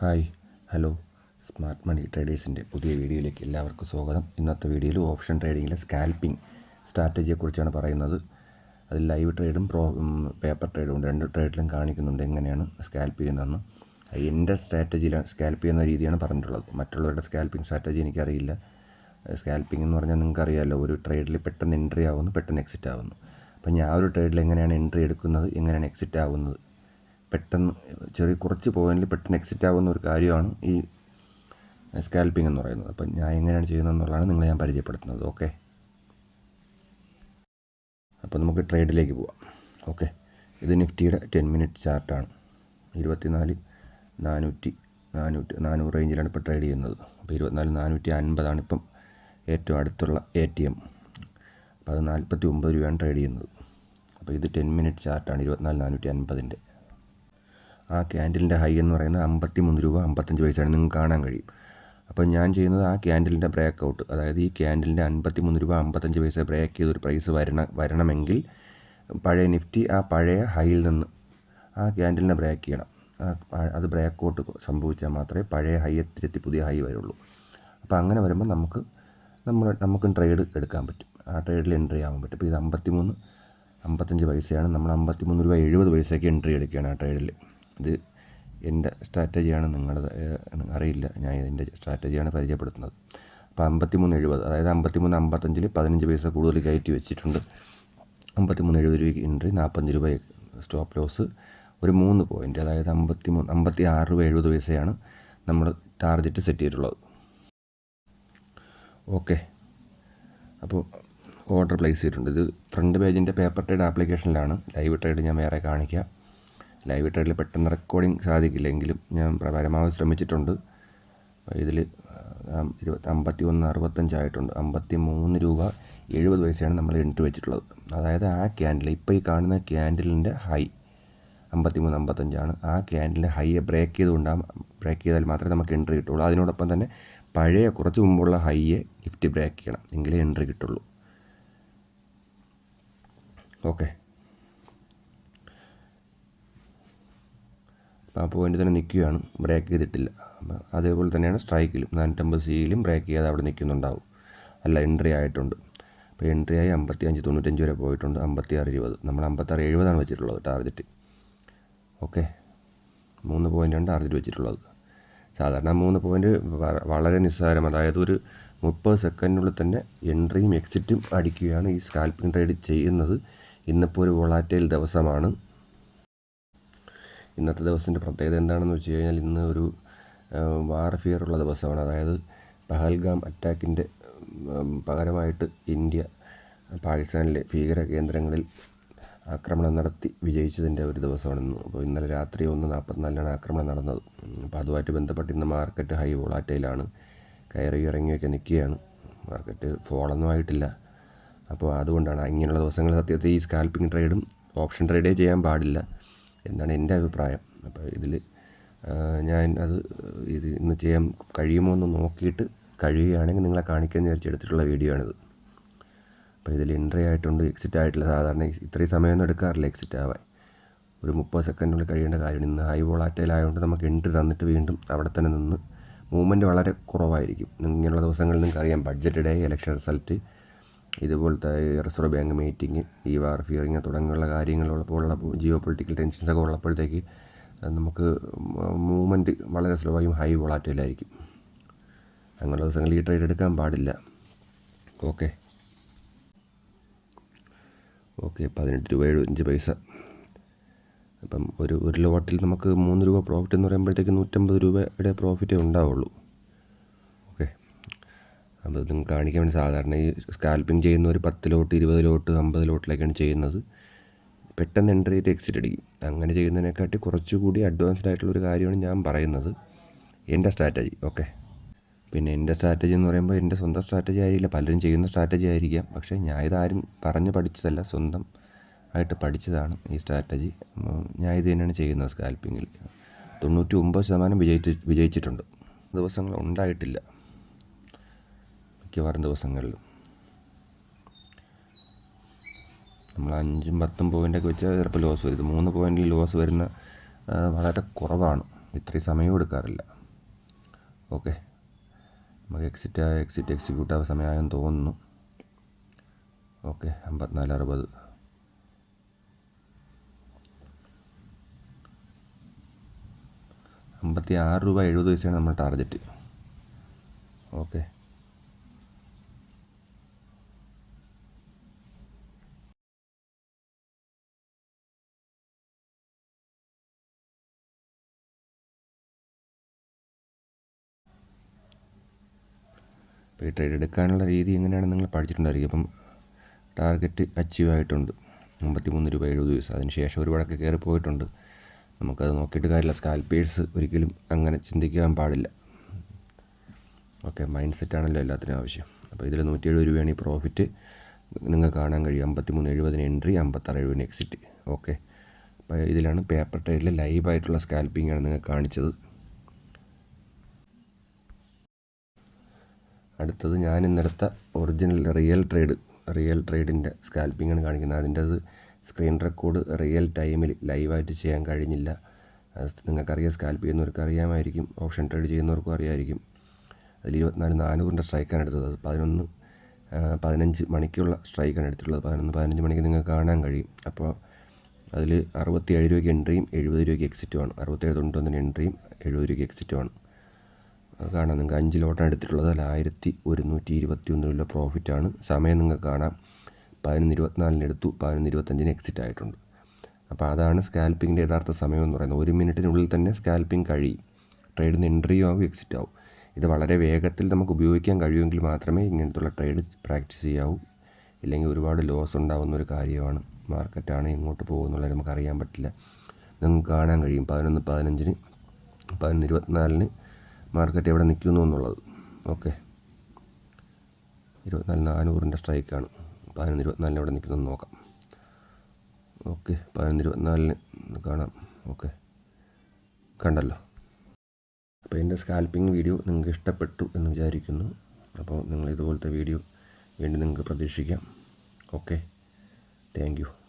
Hi hello. Smart money ട്രേഡേഴ്സിന്റെ പുതിയ വീഡിയോയിലേക്ക് എല്ലാവർക്കും സ്വാഗതം. ഇന്നത്തെ വീഡിയോയിൽ ഓപ്ഷൻ ട്രേഡിങ്ങിലെ സ്കാൽപ്പിംഗ് സ്ട്രാറ്റജിയെക്കുറിച്ചാണ് പറയുന്നത്. അതിൽ ലൈവ് ട്രേഡും പ്രോ പേപ്പർ ട്രേഡും രണ്ട് ട്രേഡിലും കാണിക്കുന്നുണ്ട് എങ്ങനെയാണ് സ്കാൽപ്പ് ചെയ്യുന്നതെന്ന്. എന്റെ സ്ട്രാറ്റജിയിലാണ് സ്കാൽപ്പ് ചെയ്യുന്ന രീതിയാണ് പറഞ്ഞിട്ടുള്ളത്. മറ്റുള്ളവരുടെ സ്കാൽപ്പിംഗ് സ്ട്രാറ്റജി എനിക്കറിയില്ല. സ്കാൽപ്പിംഗ് എന്ന് പറഞ്ഞാൽ നിങ്ങൾക്ക് അറിയാമല്ലോ ഒരു ട്രേഡിൽ പെട്ടെന്ന് എൻട്രി ആവുന്നു പെട്ടെന്ന് എക്സിറ്റ് ആവുന്നു. അപ്പോൾ ഞാൻ ഒരു ട്രേഡിൽ എങ്ങനെയാണ് എൻട്രി എടുക്കുന്നത് എങ്ങനെയാണ് എക്സിറ്റ് ആവുന്നത് പെട്ടെന്ന് ചെറിയ കുറച്ച് പോയിന്റിൽ പെട്ടെന്ന് എക്സിറ്റ് ആവുന്ന ഒരു കാര്യമാണ് ഈ സ്കാൽപ്പിംഗ് എന്ന് പറയുന്നത്. അപ്പം ഞാൻ എങ്ങനെയാണ് ചെയ്യുന്നത് എന്നുള്ളതാണ് നിങ്ങളെ ഞാൻ പരിചയപ്പെടുത്തുന്നത്. ഓക്കെ അപ്പോൾ നമുക്ക് ട്രേഡിലേക്ക് പോവാം. ഓക്കെ ഇത് നിഫ്റ്റിയുടെ ടെൻ മിനിറ്റ് ചാർട്ടാണ് ഇരുപത്തിനാല് നാനൂറ്റി നാനൂറ്റി നാനൂറ് റേഞ്ചിലാണ് ഇപ്പോൾ ട്രേഡ് ചെയ്യുന്നത്. അപ്പോൾ ഇരുപത്തിനാല് നാനൂറ്റി അൻപതാണ് ഇപ്പം ഏറ്റവും അടുത്തുള്ള എ ടി എം അപ്പോൾ അത് നാൽപ്പത്തി ഒമ്പത് രൂപയാണ് ട്രേഡ് ചെയ്യുന്നത്. അപ്പോൾ ഇത് ടെൻ മിനിറ്റ് ചാർട്ടാണ് ഇരുപത്തിനാല് നാനൂറ്റി അൻപതിന്റെ. ആ ക്യാൻഡിലിന്റെ ഹൈ എന്ന് പറയുന്നത് അമ്പത്തി മൂന്ന് രൂപ അമ്പത്തഞ്ച് പൈസയാണ്. നിങ്ങൾക്ക് കാണാൻ കഴിയും. അപ്പോൾ ഞാൻ ചെയ്യുന്നത് ആ ക്യാൻഡിലിന്റെ ബ്രേക്ക് ഔട്ട് അതായത് ഈ ക്യാൻഡിലിന്റെ അൻപത്തി മൂന്ന് രൂപ അമ്പത്തഞ്ച് പൈസ ബ്രേക്ക് ചെയ്തൊരു പ്രൈസ് വരണ വരണമെങ്കിൽ പഴയ നിഫ്റ്റി ആ പഴയ ഹൈയിൽ നിന്ന് ആ ക്യാൻഡിലിനെ ബ്രേക്ക് ചെയ്യണം. അത് ബ്രേക്ക് ഔട്ട് സംഭവിച്ചാൽ മാത്രമേ പഴയ ഹൈ എത്തിരെത്തി പുതിയ ഹൈ വരുള്ളൂ. അപ്പോൾ അങ്ങനെ വരുമ്പോൾ നമുക്ക് നമ്മൾ നമുക്കും ട്രേഡ് എടുക്കാൻ പറ്റും. ആ ട്രേഡിൽ എൻട്രി ആവാൻ പറ്റും. അപ്പോൾ ഇത് അമ്പത്തി മൂന്ന് അമ്പത്തഞ്ച് പൈസയാണ്. നമ്മൾ അമ്പത്തി മൂന്ന് രൂപ എഴുപത് പൈസയ്ക്ക് എൻട്രി എടുക്കുകയാണ് ആ ട്രേഡിൽ ഇത് എന്റെ സ്ട്രാറ്റജിയാണ് നിങ്ങളുടെ അറിയില്ല. ഞാൻ ഇതിന്റെ സ്ട്രാറ്റജിയാണ് പരിചയപ്പെടുത്തുന്നത്. അപ്പോൾ അമ്പത്തി മൂന്ന് എഴുപത് അതായത് അമ്പത്തി മൂന്ന് അമ്പത്തഞ്ചിൽ പതിനഞ്ച് പൈസ കൂടുതൽ കയറ്റി വെച്ചിട്ടുണ്ട്. അമ്പത്തി മൂന്ന് എഴുപത് രൂപയ്ക്ക് എൻട്രി നാൽപ്പത്തഞ്ച് രൂപ സ്റ്റോപ്പ് ലോസ് ഒരു മൂന്ന് പോയിന്റ് അതായത് അമ്പത്തി മൂന്ന് അമ്പത്തി ആറ് രൂപ എഴുപത് പൈസയാണ് നമ്മൾ ടാർഗറ്റ് സെറ്റ് ചെയ്തിട്ടുള്ളത്. ഓക്കെ. അപ്പോൾ ഓർഡർ പ്ലേസ് ചെയ്തിട്ടുണ്ട്. ഇത് ഫ്രണ്ട് പേജിന്റെ പേപ്പർ ട്രേഡ് ആപ്ലിക്കേഷനിലാണ്. ലൈവ് ട്രേഡ് ഞാൻ വേറെ കാണിക്കാം. ലൈവ് ട്രേഡിൽ പെട്ടെന്ന് റെക്കോർഡിങ് സാധിക്കില്ലെങ്കിലും ഞാൻ പരമാവധി ശ്രമിച്ചിട്ടുണ്ട്. ഇതിൽ ഇരുപത്തി അമ്പത്തി ഒന്ന് അറുപത്തഞ്ചായിട്ടുണ്ട്. അമ്പത്തി മൂന്ന് രൂപ എഴുപത് പൈസയാണ് നമ്മൾ എണ്ണിട്ട് വെച്ചിട്ടുള്ളത്. അതായത് ആ ക്യാൻഡിൽ ഇപ്പോൾ ഈ കാണുന്ന ക്യാൻഡിലിന്റെ ഹൈ അമ്പത്തി മൂന്ന് അമ്പത്തഞ്ചാണ്. ആ ക്യാൻഡിലിന്റെ ഹൈയെ ബ്രേക്ക് ചെയ്തുകൊണ്ടാകും ബ്രേക്ക് ചെയ്താൽ മാത്രമേ നമുക്ക് എൻട്രി കിട്ടുള്ളൂ. അതിനോടൊപ്പം തന്നെ പഴയ കുറച്ച് മുമ്പുള്ള ഹൈയെ ഗിഫ്റ്റ് ബ്രേക്ക് ചെയ്യണം. എങ്കിലേ എൻട്രി കിട്ടുള്ളൂ. ഓക്കെ ആ പോയിന്റ് തന്നെ നിൽക്കുകയാണ്. ബ്രേക്ക് ചെയ്തിട്ടില്ല. അതേപോലെ തന്നെയാണ് സ്ട്രൈക്കിലും നാനൂറ്റമ്പത് സിയിലും ബ്രേക്ക് ചെയ്യാതെ അവിടെ നിൽക്കുന്നുണ്ടാവും. അല്ല എൻട്രി ആയിട്ടുണ്ട്. അപ്പോൾ എൻട്രി ആയി അമ്പത്തി അഞ്ച് തൊണ്ണൂറ്റഞ്ച് വരെ പോയിട്ടുണ്ട്. അമ്പത്തി ആറ് ഇരുപത്. നമ്മൾ അമ്പത്താറ് എഴുപതാണ് വെച്ചിട്ടുള്ളത് ടാർഗറ്റ് ഓക്കെ മൂന്ന് പോയിന്റാണ് ടാർഗറ്റ് വെച്ചിട്ടുള്ളത്. സാധാരണ മൂന്ന് പോയിന്റ് വളരെ നിസ്സാരം. അതായത് ഒരു മുപ്പത് സെക്കൻഡിനുള്ളിൽ തന്നെ എൻട്രിയും എക്സിറ്റും അടിക്കുകയാണ് ഈ സ്കാൽപ്പിംഗ് ട്രേഡ് ചെയ്യുന്നത്. ഇന്നിപ്പോൾ ഒരു വൊളാറ്റൈൽ ദിവസമാണ്. ഇന്നത്തെ ദിവസത്തിന്റെ പ്രത്യേകത എന്താണെന്ന് വെച്ച് കഴിഞ്ഞാൽ ഇന്ന് ഒരു വാർഫിയർ ഉള്ള ദിവസമാണ്. അതായത് പഹൽഗാം അറ്റാക്കിന്റെ പകരമായിട്ട് ഇന്ത്യ പാകിസ്ഥാനിലെ ഭീകര കേന്ദ്രങ്ങളിൽ ആക്രമണം നടത്തി വിജയിച്ചതിന്റെ ഒരു ദിവസമാണ് ഇന്ന്. അപ്പോൾ ഇന്നലെ രാത്രി ഒന്ന് നാൽപ്പത്തിനാലിനാണ് ആക്രമണം നടന്നത്. അപ്പോൾ അതുമായിട്ട് ബന്ധപ്പെട്ട് ഇന്ന് മാർക്കറ്റ് ഹൈ വോളാറ്റയിലാണ് കയറി ഇറങ്ങിയൊക്കെ നിൽക്കുകയാണ്. മാർക്കറ്റ് ഫോളൊന്നും ആയിട്ടില്ല. അപ്പോൾ അതുകൊണ്ടാണ് ഇങ്ങനെയുള്ള ദിവസങ്ങളിൽ സത്യത്തിൽ ഈ സ്കാൽപ്പിംഗ് ട്രേഡും ഓപ്ഷൻ ട്രേഡേ ചെയ്യാൻ പാടില്ല. എന്നാണ് എന്റെ അഭിപ്രായം. അപ്പോൾ ഇതിൽ ഞാൻ അത് ഇത് ഇന്ന് ചെയ്യാൻ കഴിയുമോ എന്ന് നോക്കിയിട്ട് കഴിയുകയാണെങ്കിൽ നിങ്ങളെ കാണിക്കാമെന്ന് വിചാരിച്ചെടുത്തിട്ടുള്ള വീഡിയോ ആണിത്. അപ്പോൾ ഇതിൽ എൻട്രി ആയിട്ടുണ്ട് എക്സിറ്റ് ആയിട്ടില്ല സാധാരണ ഇത്രയും സമയമൊന്നും എടുക്കാറില്ല എക്സിറ്റ് ആവാൻ. ഒരു മുപ്പത് സെക്കൻഡിനുള്ളിൽ കഴിയേണ്ട കാര്യമാണ് ഇന്ന് ഹൈ വോളാറ്റയിലായതുകൊണ്ട് നമുക്ക് എൻട്രി തന്നിട്ട് വീണ്ടും അവിടെ തന്നെ നിന്ന് മൂവ്മെന്റ് വളരെ കുറവായിരിക്കും. ഇങ്ങനെയുള്ള ദിവസങ്ങളിൽ നിങ്ങൾക്ക് അറിയാം ബഡ്ജറ്റ് ഡേ ഇലക്ഷൻ റിസൾട്ട് ഇതുപോലത്തെ റിസർവ് ബാങ്ക് മീറ്റിംഗ് ഈ വാർ ഫിയറിങ് തുടങ്ങിയുള്ള കാര്യങ്ങളുള്ളപ്പോൾ ഉള്ള ജിയോ പൊളിറ്റിക്കൽ ടെൻഷൻസൊക്കെ ഉള്ളപ്പോഴത്തേക്ക് നമുക്ക് മൂവ്മെന്റ് വളരെ സ്ലോയും ഹൈ വോളാറ്റയിലായിരിക്കും അങ്ങനെയുള്ള ദിവസങ്ങളിൽ ഈ ട്രേഡ് എടുക്കാൻ പാടില്ല. ഓക്കെ ഓക്കെ പതിനെട്ട് രൂപ എഴുപത്തഞ്ച് പൈസ. അപ്പം ഒരു ഒരു ലോട്ടിൽ നമുക്ക് മൂന്ന് രൂപ പ്രോഫിറ്റ് എന്ന് പറയുമ്പോഴത്തേക്ക് നൂറ്റമ്പത് രൂപയുടെ പ്രോഫിറ്റേ ഉണ്ടാവുള്ളൂ. അപ്പോൾ നിങ്ങൾക്ക് കാണിക്കാൻ വേണ്ടി സാധാരണ ഈ സ്കാൽപ്പിംഗ് ചെയ്യുന്ന ഒരു പത്ത് ലോട്ട് ഇരുപത് ലോട്ട് അമ്പത് ലോട്ടിലേക്കാണ് ചെയ്യുന്നത്. പെട്ടെന്ന് എന്റർ ചെയ്ത് എക്സിറ്റ് അടിക്കും. അങ്ങനെ ചെയ്യുന്നതിനെക്കാട്ടി കുറച്ചുകൂടി അഡ്വാൻസ്ഡ് ആയിട്ടുള്ള ഒരു കാര്യമാണ് ഞാൻ പറയുന്നത്. എന്റെ സ്ട്രാറ്റജി ഓക്കെ പിന്നെ എന്റെ സ്ട്രാറ്റജി എന്ന് പറയുമ്പോൾ എന്റെ സ്വന്തം സ്ട്രാറ്റജി ആയിരിക്കില്ല. പലരും ചെയ്യുന്ന സ്ട്രാറ്റജി ആയിരിക്കാം. പക്ഷേ ഞാൻ ഇതാരും പറഞ്ഞ് പഠിച്ചതല്ല. സ്വന്തം ആയിട്ട് പഠിച്ചതാണ് ഈ സ്ട്രാറ്റജി ഞാൻ ഇത് തന്നെയാണ് ചെയ്യുന്നത് സ്കാൽപ്പിങ്ങിൽ. തൊണ്ണൂറ്റി ഒമ്പത് ശതമാനം വിജയിച്ച് വിജയിച്ചിട്ടുണ്ട്. ദിവസങ്ങൾ ഉണ്ടായിട്ടില്ല. മിക്കവാറും ദിവസങ്ങളിലും. നമ്മൾ അഞ്ചും പത്തും പോയിന്റൊക്കെ വെച്ചാൽ ചിലപ്പോൾ ലോസ് വരും. മൂന്ന് പോയിന്റിൽ ലോസ് വരുന്ന വളരെ കുറവാണ്. ഇത്രയും സമയം എടുക്കാറില്ല. ഓക്കെ നമുക്ക് എക്സിറ്റ് എക്സിറ്റ് എക്സിക്യൂട്ട് ആവുന്ന സമയമായെന്ന് തോന്നുന്നു. ഓക്കെ അമ്പത്തിനാല് അറുപത്. അമ്പത്തി ആറ് രൂപ എഴുപത് പൈസയാണ് നമ്മുടെ ടാർഗറ്റ് ഓക്കെ ഇപ്പോൾ ഈ ട്രേഡ് എടുക്കാനുള്ള രീതി എങ്ങനെയാണ് നിങ്ങൾ പഠിച്ചിട്ടുണ്ടായിരിക്കും. അപ്പം ടാർഗറ്റ് അച്ചീവ് ആയിട്ടുണ്ട്. അമ്പത്തി മൂന്ന് രൂപ എഴുപത് ദിവസം ശേഷം ഒരുപാടൊക്കെ കയറി പോയിട്ടുണ്ട്. നമുക്കത് നോക്കിയിട്ട് കാര്യമില്ല. സ്കാൽപ്പേഴ്സ് ഒരിക്കലും അങ്ങനെ ചിന്തിക്കാൻ പാടില്ല. ഓക്കെ മൈൻഡ് സെറ്റാണല്ലോ എല്ലാത്തിനും ആവശ്യം. അപ്പോൾ ഇതിൽ നൂറ്റി എഴുപത് രൂപയാണ് ഈ പ്രോഫിറ്റ് നിങ്ങൾക്ക് കാണാൻ കഴിയും. അമ്പത്തി മൂന്ന് എഴുപതിന് എൻട്രി അമ്പത്താറ് എഴുപതിന് എക്സിറ്റ് ഓക്കെ. അപ്പോൾ ഇതിലാണ് പേപ്പർ ട്രേഡിൽ ലൈവായിട്ടുള്ള സ്കാൽപ്പിംഗ് ആണ് നിങ്ങൾക്ക് കാണിച്ചത്. അടുത്തത് ഞാൻ ഇന്നെടുത്ത ഒറിജിനൽ റിയൽ ട്രേഡ് റിയൽ ട്രേഡിന്റെ ആണ് കാണിക്കുന്നത്. അതിന്റെ അത് സ്ക്രീൻ റെക്കോർഡ് റിയൽ ടൈമിൽ ലൈവായിട്ട് ചെയ്യാൻ കഴിഞ്ഞില്ല. നിങ്ങൾക്കറിയാം സ്കാൽപ്പ് ചെയ്യുന്നവർക്ക് അറിയാമായിരിക്കും ഓപ്ഷൻ ട്രേഡ് ചെയ്യുന്നവർക്കും അറിയാമായിരിക്കും. അതിൽ ഇരുപത്തിനാല് നാനൂറിന്റെ സ്ട്രൈക്കാണ് എടുത്തത്. അത് പതിനൊന്ന് പതിനഞ്ച് മണിക്കുള്ള സ്ട്രൈക്കാണ് എടുത്തിട്ടുള്ളത്. പതിനൊന്ന് പതിനഞ്ച് മണിക്ക് നിങ്ങൾക്ക് കാണാൻ കഴിയും. അപ്പോൾ അതിൽ അറുപത്തി ഏഴ് രൂപയ്ക്ക് എൻട്രിയും എഴുപത് രൂപയ്ക്ക് എക്സിറ്റുമാണ് അറുപത്തേഴ് തൊണ്ണൂറ്റൊന്നിന് എൻട്രിയും എഴുപത് രൂപയ്ക്ക് എക്സിറ്റുമാണ് കാണാം. നിങ്ങൾക്ക് അഞ്ച് ലോട്ടാണ് എടുത്തിട്ടുള്ളത്. അതിൽ ആയിരത്തി ഒരുന്നൂറ്റി ഇരുപത്തി ഒന്ന് രൂപ പ്രോഫിറ്റാണ് സമയം നിങ്ങൾക്ക് കാണാം. പതിനൊന്ന് ഇരുപത്തിനാലിന് എടുത്തു. പതിനൊന്ന് ഇരുപത്തഞ്ചിന് എക്സിറ്റ് ആയിട്ടുണ്ട്. അപ്പോൾ അതാണ് സ്കാൽപ്പിങ്ങിന്റെ യഥാർത്ഥ സമയം എന്ന് പറയുന്നത്. ഒരു മിനിറ്റിനുള്ളിൽ തന്നെ സ്കാൽപ്പിംഗ് കഴിയും. ട്രേഡിന് എൻട്രിയും ആവും എക്സിറ്റ് ആവും. ഇത് വളരെ വേഗത്തിൽ നമുക്ക് ഉപയോഗിക്കാൻ കഴിയുമെങ്കിൽ മാത്രമേ ഇങ്ങനത്തുള്ള ട്രേഡ് പ്രാക്ടീസ് ചെയ്യാവൂ. ഇല്ലെങ്കിൽ ഒരുപാട് ലോസ് ഉണ്ടാകുന്ന ഒരു കാര്യമാണ്. മാർക്കറ്റാണ് ഇങ്ങോട്ട് പോകുന്നുള്ളത് നമുക്ക് അറിയാൻ പറ്റില്ല. നിങ്ങൾക്ക് കാണാൻ കഴിയും. പതിനൊന്ന് പതിനഞ്ചിന് പതിനൊന്ന് ഇരുപത്തിനാലിന് മാർക്കറ്റ് എവിടെ നിൽക്കുന്നു എന്നുള്ളത്. ഓക്കെ. ഇരുപത്തിനാല് നാനൂറിന്റെ സ്ട്രൈക്കാണ്. പതിനൊന്ന് ഇരുപത്തിനാലിന് എവിടെ നിൽക്കുന്നു നോക്കാം. ഓക്കെ പതിനൊന്ന് ഇരുപത്തിനാലിന് കാണാം. ഓക്കെ. കണ്ടല്ലോ. അപ്പോൾ എന്റെ സ്കാൽപ്പിംഗ് വീഡിയോ നിങ്ങൾക്ക് ഇഷ്ടപ്പെട്ടു എന്ന് വിചാരിക്കുന്നു. അപ്പോൾ നിങ്ങൾ ഇതുപോലത്തെ വീഡിയോ വീണ്ടും നിങ്ങൾക്ക് പ്രതീക്ഷിക്കാം. ഓക്കെ. താങ്ക്